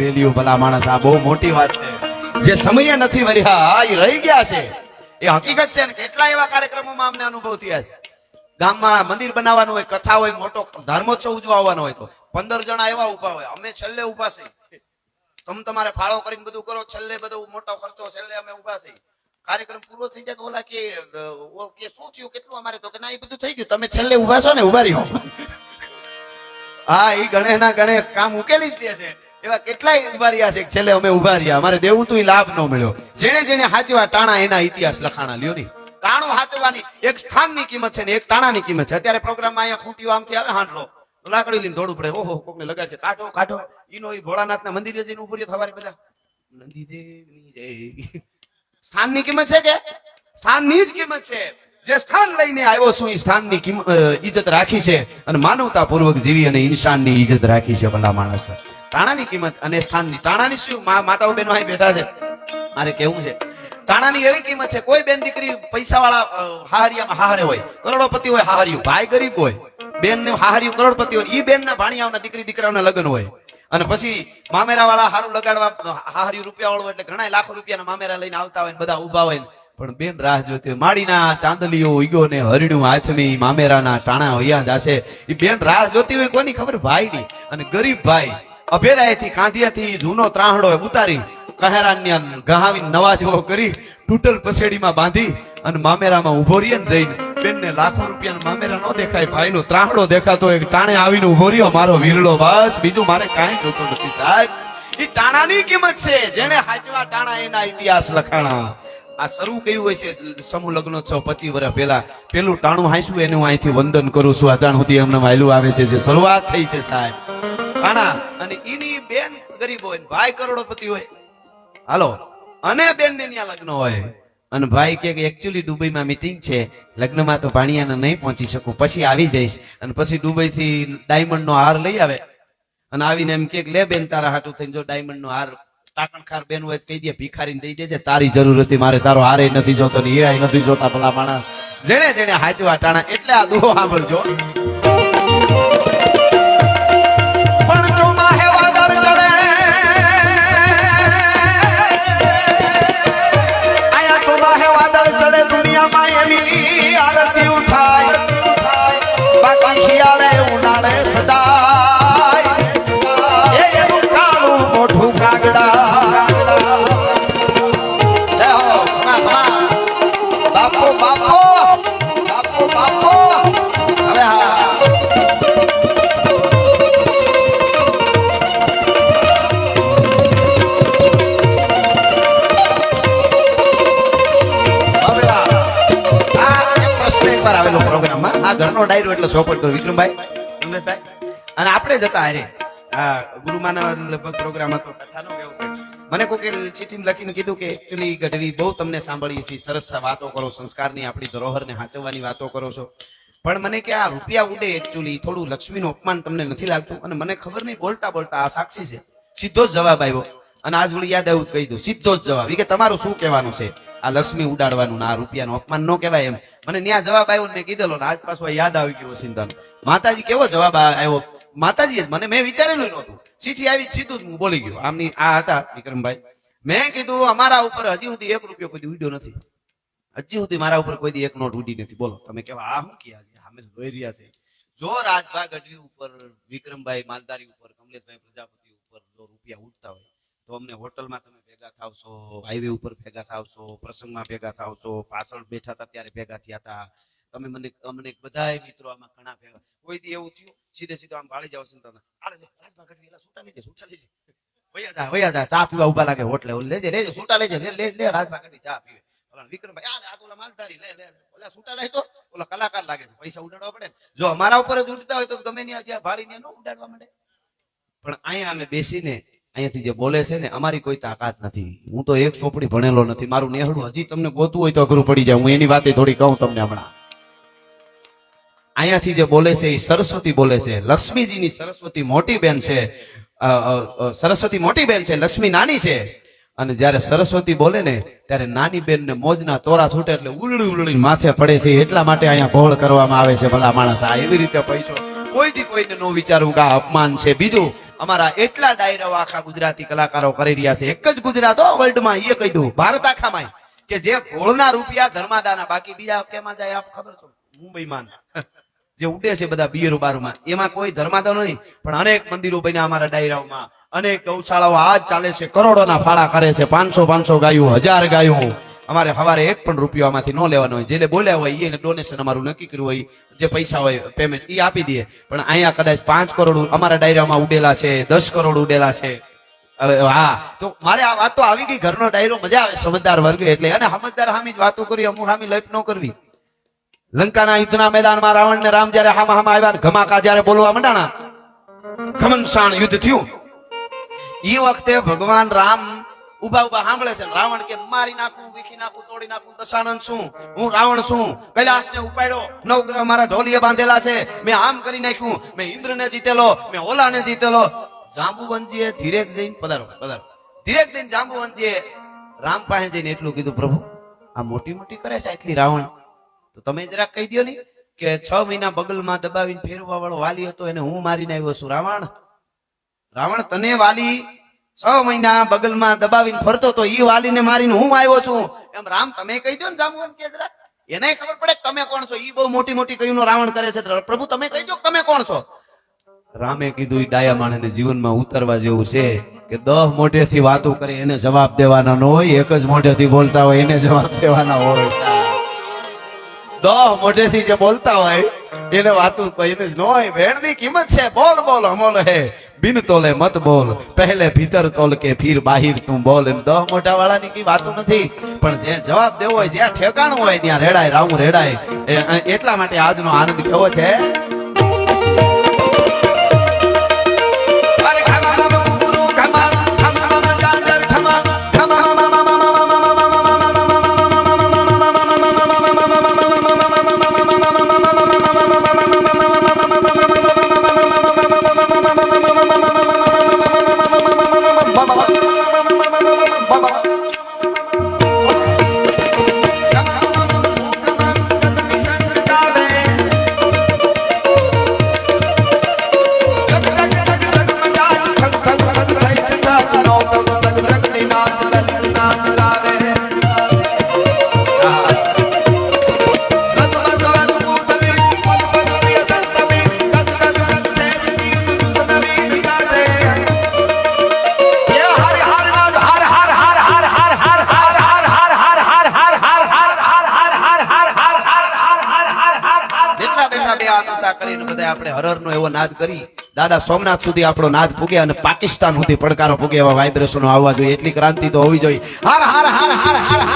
Value ભલા માણસ, આ બહુ મોટી વાત છે. જે સમયે નથી વર્યા એ રહી ગયા છે. એ હકીકત છે ને, કેટલા એવા કાર્યક્રમોમાં અમને અનુભવ થયા છે. ગામમાં મંદિર બનાવવાનું હોય, કથા હોય, મોટો ધર્મોત્સવ ઉજવવાનો હોય તો પંદર જણા એવા ઊભા હોય, અમે છેલ્લે ઊભા છે તમ તમારે ફાળો કરીને બધું કરો, છેલ્લે બધો મોટો ખર્ચો છેલ્લે અમે ઊભા છે કાર્યક્રમ પૂરો થઈ જાય તો ઓલા કે કે, શું થયું, કેટલું અમારે? તો કે, ના, એ બધું થઈ ગયું. તમે છેલ્લે ઊભા છો ને ઊભા રહ્યો. હા એ ગણે ના ગણે કામ ઉકેલી જ દે છે. એવા કેટલાય ઊભા રહ્યા છે છેલ્લે અમે ઊભા રહ્યા અમારે દેવું તું લાભ ન મળ્યો. જેને જેને હાચવા ટાણા એના ઇતિહાસ લખાણા લ્યો ની. ટાણું હાચવાની એક સ્થાનની કિંમત છે ને એક ટાણાની કિંમત છે. અત્યારે પ્રોગ્રામમાં અહીંયા ખૂંટીઓ આમથી આવે, હાંડલો. લાકડી લઈને દોડવું પડે ઓહો, કોકને લગાડ છે. કાઢો કાઢો. ઈનો ઈ ભોળાનાથના મંદિરે જઈને ઊભો રહ્યો થવારી બધા. નંદીદેવની જય. સ્થાનની કિંમત છે કે? સ્થાનની જ કિંમત છે. જે સ્થાન લઈને આવ્યો છું એ સ્થાનની ઇજ્જત રાખી છે અને માનવતા પૂર્વક જીવી અને ઇન્સાનની ઇજ્જત રાખી છે ભલા માણસ. ટાણાની કિંમત અને સ્થાનની. ટાણાની શું? માતાઓ બહેનો અહીં બેઠા છે. મારે કેવું છે? ટાણાની એવી કિંમત છે, કોઈ બેન દીકરી પૈસા વાળા હાહરિયામાં હાહરે હોય, કરોડોપતિ હોય, હાહરિયું, ભાઈ ગરીબ હોય બેન ને હાહરિયું, કરોડપતિ હોય એ બેન ના ભાણિયાઓના દીકરી, દીકરાઓના લગ્ન હોય. અને પછી મામેરા વાળા હારું લગાડવા હારી રૂપિયા વાળું એટલે ઘણા લાખો રૂપિયાના મામેરા લઈને આવતા હોય બધા ઊભા હોય પણ બેન રાહ જોતી હોય, માડીના ચાંદલીઓ ઈગો ને હરણ્યું હાથમી મામેરાના ટાણા હૈયા જાશે. એ બેન રાહ જોતી હોય, કોની ખબર? ભાઈની. અને ગરીબ ભાઈ અભેરાયથી કાંધિયાથી જૂનો ત્રાહડો ઉતારી કહેરાન્ય ગહાવી નવા જેવો કરી તૂટલ પસેડીમાં બાંધી અને મામેરામાં ઊભો રહીએ ને જઈને બેનને લાખો રૂપિયા મામેરા ન દેખાય, ભાઈનો ત્રાહડો દેખાતો એક ટાણે આવીને ઊભો રહ્યો, મારો વીરડો બસ, બીજું મારે કાંઈ જોતું નથી, સાહેબ. ઈ ટાણાની કિંમત છે જેને હાચવા ટાણા એના ઇતિહાસ લખાણા. આ શરૂ કર્યું હોય છે સમૂહ લગ્નોત્સવ પચીસ વર્ષ પહેલા. પેલું ટાણું હાંસું એને હું અહીંથી વંદન કરું છું. અજાણ સુધી એમને વાયલું આવે છે, જે શરૂઆત થઈ છે, સાહેબ. ટાણા અને એની બેન ગરીબ હોય ભાઈ કરોડોપતિ હોય. હાલો. અને બેન ને ત્યાં લગ્ન હોય. અને ભાઈ કે એકચ્યુઅલી દુબઈમાં મીટિંગ છે. લગ્નમાં તો ભાણિયાને નહીં પહોંચી શકું. પછી આવી જઈશ. અને પછી દુબઈથી ડાયમંડ નો હાર લઈ આવે. અને આવીને એમ કે, લે બેન, તારા હાટું થઈને જો ડાયમંડ નો હાર ટાકણખાર બેન હોય કહી દે, ભિખારીને દઈ દેજે. તારી જરૂર હતી, મારે તારો હારે નથી જોતો ને હીરાય નથી જોતા ભલા માણસ. જેણે જેણે હાચવા ટાણા, એટલે આ દુહો સાંભળજો. આરતી ઉઠાય. ડાયરો એટલે સોપટ કરો. વિક્રમભાઈ અને આપણે જતા અરે આ ગુરુમાના લગભગ પ્રોગ્રામ હતો. કથાનો મને કોઈ ચિઠ્ઠીમાં લખીને કીધું કે એકચુઅલી ગઢવી બહુ તમને સાંભળીએ છીએ. સરસ વાતો કરો, સંસ્કારની આપણી ધરોહરને સાચવવાની વાતો કરો છો. પણ મને કે આ રૂપિયા ઉડે એકચ્યુઅલી થોડું લક્ષ્મીનું અપમાન તમને નથી લાગતું. અને મને ખબર નહીં બોલતા બોલતા આ સાક્ષી છે. સીધો જ જવાબ આવ્યો. અને આજ વળી યાદ આવ્યું કહી દઉં. સીધો જ જવાબ. કે તમારું શું કહેવાનું છે? આ લક્ષ્મી ઉડાડવાનું આ રૂપિયાનું અપમાન ન કહેવાય એમ. મને ત્યાં જવાબ આવ્યો મેં કીધેલો આજ પાછો યાદ આવી ગયો ચિંતન માતાજી કેવો જવાબ આવ્યો માતાજી મને મેં વિચારેલું નહોતું. ચીઠી આવી સીધું હું બોલી ગયો. આમની આ હતા વિક્રમભાઈ. મેં કીધું, અમારા ઉપર હજી સુધી એક રૂપિયો કોઈ ઉડ્યો નથી. હજી સુધી મારા ઉપર કોઈ એક નોટ ઉડી નથી. બોલો, તમે કેવા આ શું અમે જોઈ રહ્યા છે. જો રાજભા ગઢવી ઉપર, વિક્રમભાઈ માલધારી ઉપર, કમલેશભાઈ પ્રજાપતિ ઉપર જો રૂપિયા ઉડતા હોય, તો અમને હોટલમાં તમે ભેગા થાવશો હાઈવે ઉપર ભેગા થાવશો પ્રસંગમાં ભેગા થાવશો પાછળ બેઠા હતા ત્યારે ભેગા થયા હતા તમે મને, અમને બધા મિત્રો આમાં ઘણા ભેગા, કોઈ દી એવું થયું, સીધે સીધો આમ વાળી જાવ સંતાન આલે રાજભા ગઢવી, એલા છૂટા લેજે છૂટા લેજે. વયા જા વયા જા, ચા પીવા ઊભા લાગે, હોટલે લેજે લેજે છૂટા લેજે, લે લે લે રાજભા ગઢવી, ચા પીવે. ઓલા વિક્રમભાઈ આ આ ઓલા માલધારી, લે લે ઓલા છૂટા લઈ તો, ઓલા કલાકાર લાગે છે, પૈસા ઉડાડવા પડે જો અમારા ઉપર જ ઉડતા હોય તો ગમે ત્યાં જ્યાં ભાડીને ન ઉડાડવા માંડે. પણ અહીંયા અમે બેસીને અહીંયાથી જે બોલે છે ને, અમારી કોઈ તાકાત નથી. હું તો એક ચોપડી ભણેલો નથી. મારું નેહડું હજી તમને ગોતવું હોય તો અઘરું પડી જાય. હું એની વાતે થોડી કહું તમને હમણાં. અહીંયાથી જે બોલે છે એ સરસ્વતી બોલે છે. લક્ષ્મીજીની સરસ્વતી મોટી બેન છે. સરસ્વતી મોટી બેન છે. લક્ષ્મી નાની છે. અને જ્યારે સરસ્વતી બોલે ને, ત્યારે નાની બેન ને મોજના તોરા છૂટે એટલે ઉલડી ઉલડી માથે પડે છે. એટલા માટે અહીંયા ભોળ કરવામાં આવે છે ભલા માણસ. આ એવી રીતે પૈસો કોઈ દી કોઈને નો વિચારવું કે અપમાન છે. બીજું અમારા એટલા ડાયરાઓ આખા ગુજરાતી કલાકારો કરી રહ્યા છે. એક જ ગુજરાત હો વર્લ્ડમાં એ કહી દઉં. ભારત આખામાં કે જે ભોળના રૂપિયા ધર્માદાના બાકી, બીજા કેમાં જાય આપ ખબર છો? મુંબઈમાં. જે ઉડે છે બધા બિયરો બારોમાં. એમાં કોઈ ધર્માદાનો નહીં. પણ અનેક મંદિરો બન્યા અમારા ડાયરાઓમાં. અનેક ગૌશાળાઓ આજ ચાલે છે, કરોડોના ફાળા કરે છે, પાંચસો પાંચસો ગાયું, હજાર ગાયું. અમારે સવારે એક પણ રૂપિયો આમાંથી ન લેવાનો હોય. જેને બોલ્યા હોય એને ડોનેશન અમારું નક્કી કર્યું હોય. જે પૈસા હોય પેમેન્ટ એ આપી દે. પણ અહીંયા કદાચ પાંચ કરોડ અમારા ડાયરામાં ઉડેલા છે, દસ કરોડ ઉડેલા છે. હવે, હા. તો મારે આ વાત તો આવી ગઈ. ઘરનો ડાયરો મજા આવે, સમજદાર વર્ગ એટલે. અને સમજદાર હામી જ વાતો કરી, અમુક હામી લપ ન કરવી. લંકાના યુદ્ધના મેદાનમાં રાવણ ને રામ જયારે હામા હામા આવ્યા ઘમાકા જયારે બોલવા માંડાણા, ઘમનસાણ યુદ્ધ થયું. એ વખતે ભગવાન રામ ઊભા ઊભા સાંભળે છે રાવણ કે, મારી નાખું, વીખી નાખું, તોડી નાખું, દશાનંદ શું હું રાવણ શું કૈલાસ ને ઉપાડ્યો, નવગ્રહ મારા ઢોલીએ બાંધેલા છે, મેં આમ કરી નાખ્યું, મેં ઇન્દ્ર ને જીતેલો, મેં ઓલા ને જીતેલો. જાંબુવનજીએ ધીરેક જઈને, પધારો પધારો. ધીરેક જઈને જાંબુવનજીએ રામ પાસે જઈને એટલું કીધું, પ્રભુ, આ મોટી મોટી કરે છે આટલી રાવણ. તો તમે જરાક કહી દો ને કે છ મહિના બગલમાં દબાવીને ફેરવા વાળો વાલી હતો, એને હું મારીને આવ્યો છું, રાવણ. રાવણ, તને વાલી છ મહિના બગલમાં દબાવીને ફરતો તો ઈ વાલીને મારીને હું આવ્યો છું? એમ રામ, તમે કહી દો ને જામવંત કે એને ખબર પડે તમે કોણ છો? ઈ બહુ મોટી મોટી કહીનો રાવણ કરે છે. પ્રભુ, તમે કહી દો તમે કોણ છો? રામે કીધું એ ડાયા માણસને જીવનમાં ઉતરવા જેવું છે કે દહ મોઢેથી વાતો કરી એને જવાબ દેવાના ન હોય, એક જ મોઢેથી બોલતા હોય એને જવાબ દેવાના હોય. દહ મોઢેથી જે બોલતા હોય, એને વાતું કહીને જ ન હોય. ભેણની કિંમત છે. બોલ બોલ, અમોલ હે. બિન તોલે મત બોલ, પહેલે ભીતર તોલ કે ફીર બાહિર તું બોલ. એમ દહ મોટા વાળાની કઈ વાતો નથી. પણ જે જવાબ દેવો હોય, જ્યાં ઠેકાણું હોય, ત્યાં રેડાય રાવું રેડાય. એટલા માટે આજનો આનંદ કેવો છે? પડકારો પૂગે એવા આવવા જોઈએ એટલી ક્રાંતિ તો હોવી જોઈએ હાર હાર હાર હાર હાર